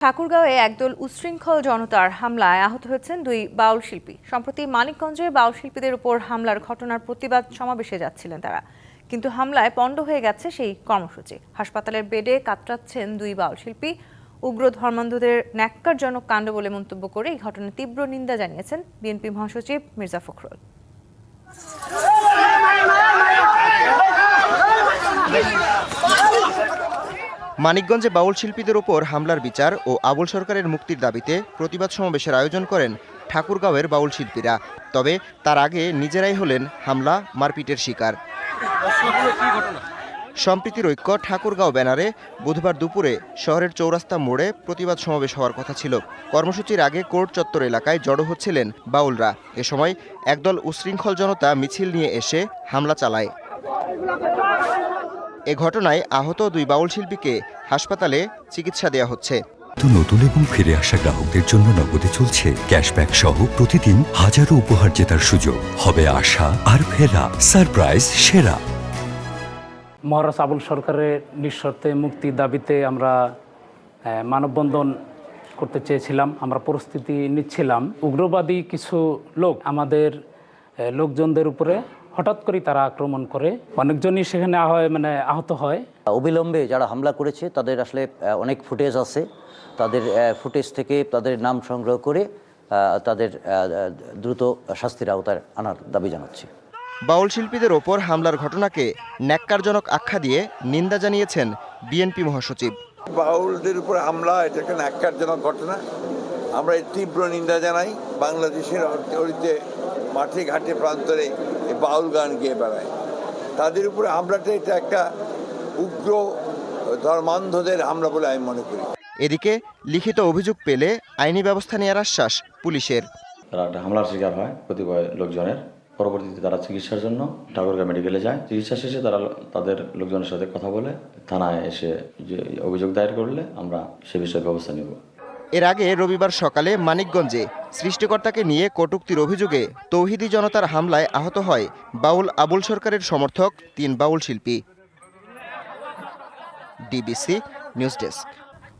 ঠাকুরগাঁওয়ে একদল উচ্ছৃঙ্খল জনতার হামলায় আহত হয়েছেন দুই বাউল শিল্পী। সম্প্রতি মানিকগঞ্জে বাউল শিল্পীদের উপর হামলার ঘটনার প্রতিবাদ সমাবেশে যাচ্ছিলেন তারা। কিন্তু হামলায় পণ্ড হয়ে গেছে সেই কর্মসূচি। হাসপাতালের বেডে কাতরাচ্ছেন দুই বাউল শিল্পী। উগ্র ধর্মান্ধদের ন্যাক্কারজনক কাণ্ড বলে মন্তব্য করে এই ঘটনার তীব্র নিন্দা জানিয়েছেন বিএনপি মহাসচিব মির্জা ফখরুল। মানিকগঞ্জে বাউল শিল্পীদের ওপর হামলার বিচার ও আবুল সরকারের মুক্তির দাবিতে প্রতিবাদ সমাবেশের আয়োজন করেন ঠাকুরগাঁওয়ের বাউল শিল্পীরা। তবে তার আগে নিজেরাই হলেন হামলা, মারপিটের শিকার। সম্প্রীতির ঐক্য ঠাকুরগাঁও ব্যানারে বুধবার দুপুরে শহরের চৌরাস্তা মোড়ে প্রতিবাদ সমাবেশ হওয়ার কথা ছিল। কর্মসূচির আগে কোর্ট চত্বর এলাকায় জড়ো হচ্ছিলেন বাউলরা। এ সময় একদল উশৃঙ্খল জনতা মিছিল নিয়ে এসে হামলা চালায়। এ ঘটনায় আহত দুই বাউল শিল্পীকে হাসপাতালে চিকিৎসা দেওয়া হচ্ছে। নতুন এবং ফিরে আসা গ্রাহকদের জন্য নগদে চলছে ক্যাশব্যাক সহ প্রতিদিন হাজারো উপহার জেতার সুযোগ। হবে আশা আর ফেরা সারপ্রাইজ সেরা। মহারাজ আবুল সরকারের নিঃশর্তে মুক্তির দাবিতে আমরা মানববন্ধন করতে চেয়েছিলাম আমরা পরিস্থিতি নিচ্ছিলাম। উগ্রবাদী কিছু লোক আমাদের লোকজনদের উপরে হঠাৎ করে তারা আক্রমণ করে। অনেকজনই সেখানে মানে আহত হয়। অবিলম্বে যারা হামলা করেছে তাদের আসলে অনেক ফুটেজ আছে। তাদের ফুটেজ থেকে তাদের নাম সংগ্রহ করে তাদের দ্রুত শাস্তির আওতায় আনার দাবি জানাচ্ছি। বাউল শিল্পীদের ওপর হামলার ঘটনাকে ন্যাক্কারজনক আখ্যা দিয়ে নিন্দা জানিয়েছেন বিএনপি মহাসচিব। বাউলদের উপর হামলা এটা একটা ন্যাক্কারজনক ঘটনা। আমরা তীব্র নিন্দা জানাই বাংলাদেশের মাঠে ঘাটে প্রান্তরে বাউল গান গিয়ে বেড়ায়। তাদের উপরে হামলাটা এটা একটা উগ্র ধর্মান্ধদের হামলা বলে আমি মনে করি। এদিকে লিখিত অভিযোগ পেলে আইনি ব্যবস্থা নেওয়ার আশ্বাস পুলিশের। তারা একটা হামলার শিকার হয় কতিপয় লোকজনের। পরবর্তীতে তারা চিকিৎসার জন্য ঠাকুরগাঁ মেডিকেলে যায়। চিকিৎসা শেষে তারা তাদের লোকজনের সাথে কথা বলে। থানায় এসে যে অভিযোগ দায়ের করলে আমরা সে বিষয়ে ব্যবস্থা নেব। এর আগে রবিবার সকালে মানিকগঞ্জে সৃষ্টিকর্তাকে নিয়ে কটুক্তির অভিযোগে তৌহিদি জনতার হামলায় আহত হয় বাউল আবুল সরকারের সমর্থক তিন বাউল শিল্পী। DBC news desk.